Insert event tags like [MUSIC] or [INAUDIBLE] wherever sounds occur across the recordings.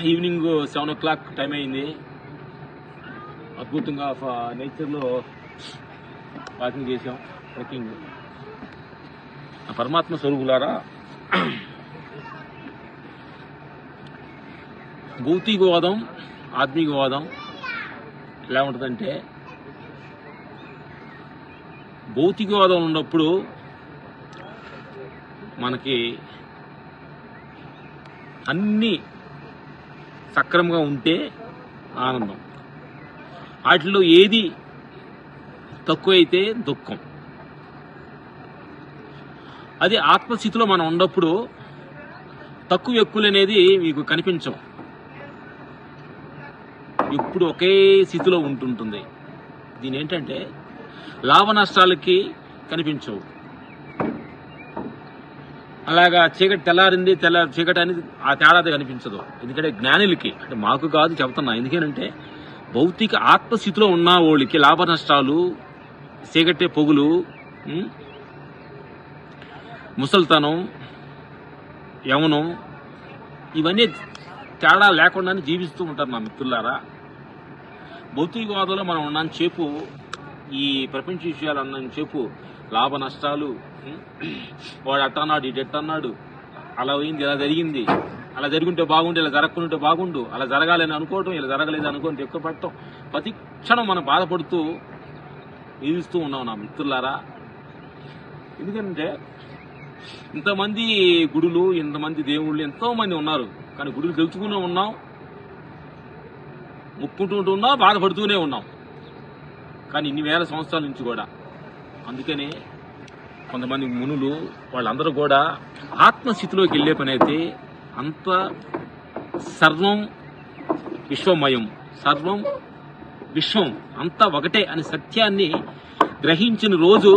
Evening seven o'clock time అయింది. అద్భుతంగా నేచర్లో వాకింగ్ చేసాం ట్రెక్కింగ్. పరమాత్మ స్వరూపులారా భౌతికవాదం ఆత్మీయవాదం ఎలా ఉంటుందంటే భౌతికవాదం ఉన్నప్పుడు మనకి అన్నీ సక్రమంగా ఉంటే ఆనందం. వాటిలో ఏది తక్కువైతే దుఃఖం. అది ఆత్మస్థితిలో మనం ఉన్నప్పుడు తక్కువ ఎక్కువలు అనేది మీకు కనిపించవు. ఇప్పుడు ఒకే స్థితిలో ఉంటుంటుంది. దీని ఏంటంటే లాభ నష్టాలకి కనిపించవు. అలాగా చీకటి తెల్లారింది తెల్ల చీకటి అనేది ఆ తేడాది కనిపించదు. ఎందుకంటే జ్ఞానులకి అంటే మాకు కాదు చెప్తున్నా ఎందుకంటే భౌతిక ఆత్మస్థితిలో ఉన్న వాళ్ళకి లాభ నష్టాలు చీకటి పొగులు ముసల్తనం యవనం ఇవన్నీ తేడా లేకుండానే జీవిస్తూ ఉంటారు నా మిత్రులారా. భౌతికవాదంలో మనం ఉన్నాను చెప్పు ఈ ప్రపంచ విషయాలు అన్నాను చేపు లాభ నష్టాలు వాడు అట్టన్నాడు ఇటు ఎట్టన్నాడు అలా అయింది ఇలా జరిగింది. అలా జరుగుంటే బాగుండు ఇలా జరగకుంటే బాగుండు అలా జరగాలని అనుకోవటం ఇలా జరగలేదు అనుకోని ఎక్కువ పడటం ప్రతి క్షణం మనం బాధపడుతూ జీవిస్తూ ఉన్నాం నా మిత్రులారా. ఎందుకంటే ఇంతమంది గుడులు ఇంతమంది దేవుళ్ళు ఎంతోమంది ఉన్నారు. కానీ గుడులు గెలుచుకునే ఉన్నాం ముక్కుంటూ ఉన్నాం బాధపడుతూనే ఉన్నాం. కానీ ఇన్ని వేల సంవత్సరాల నుంచి కూడా అందుకనే కొంతమంది మునులు వాళ్ళందరూ కూడా ఆత్మస్థితిలోకి వెళ్ళే పని అయితే అంత సర్వం విశ్వమయం సర్వం విశ్వం అంతా ఒకటే అనే సత్యాన్ని గ్రహించిన రోజు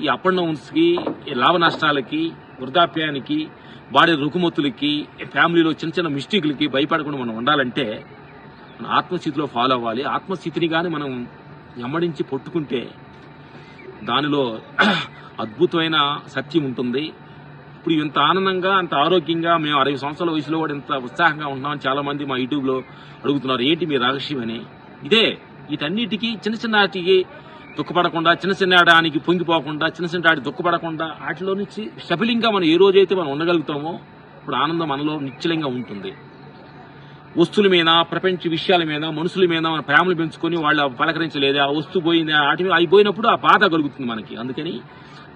ఈ అప్ అండ్ డౌన్స్కి ఈ లాభ నష్టాలకి వృద్ధాప్యానికి వాడే రుకుమతులకి ఫ్యామిలీలో చిన్న చిన్న మిస్టేక్లకి భయపడకుండా మనం ఉండాలంటే మన ఆత్మస్థితిలో ఫాలో అవ్వాలి. ఆత్మస్థితిని కానీ మనం ఎమ్మడించి పట్టుకుంటే దానిలో [CLEARS THROAT] అద్భుతమైన సత్యం ఉంటుంది. ఇప్పుడు ఇంత ఆనందంగా అంత ఆరోగ్యంగా మేము అరవై సంవత్సరాల వయసులో కూడా ఇంత ఉత్సాహంగా ఉంటున్నామని చాలా మంది మా యూట్యూబ్లో అడుగుతున్నారు. ఏంటి మీ రహస్యం అని? ఇదే వీటన్నిటికీ చిన్న చిన్నటికి దుఃఖపడకుండా చిన్న చిన్న ఆడానికి పొంగిపోకుండా చిన్న చిన్న వాటి దుఃఖపడకుండా వాటిలో నుంచి స్టెబిలింగ్గా మనం ఏ రోజైతే మనం ఉండగలుగుతామో ఇప్పుడు ఆనందం మనలో నిశ్చలంగా ఉంటుంది. వస్తువుల మీద ప్రపంచ విషయాల మీద మనుషుల మీద మన ప్రేమలు పెంచుకొని వాళ్ళు పలకరించలేదు. ఆ వస్తువు పోయింది వాటి మీద అవి పోయినప్పుడు ఆ బాధ కలుగుతుంది మనకి. అందుకని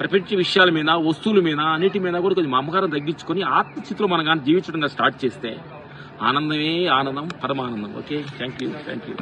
ప్రపంచ విషయాల మీద వస్తువుల మీద అన్నిటి మీద కూడా కొంచెం మమకారం తగ్గించుకొని ఆత్మస్థితిలో మనం కానీ జీవించడం స్టార్ట్ చేస్తే ఆనందమే ఆనందం పరమానందం. Okay? Thank you thank you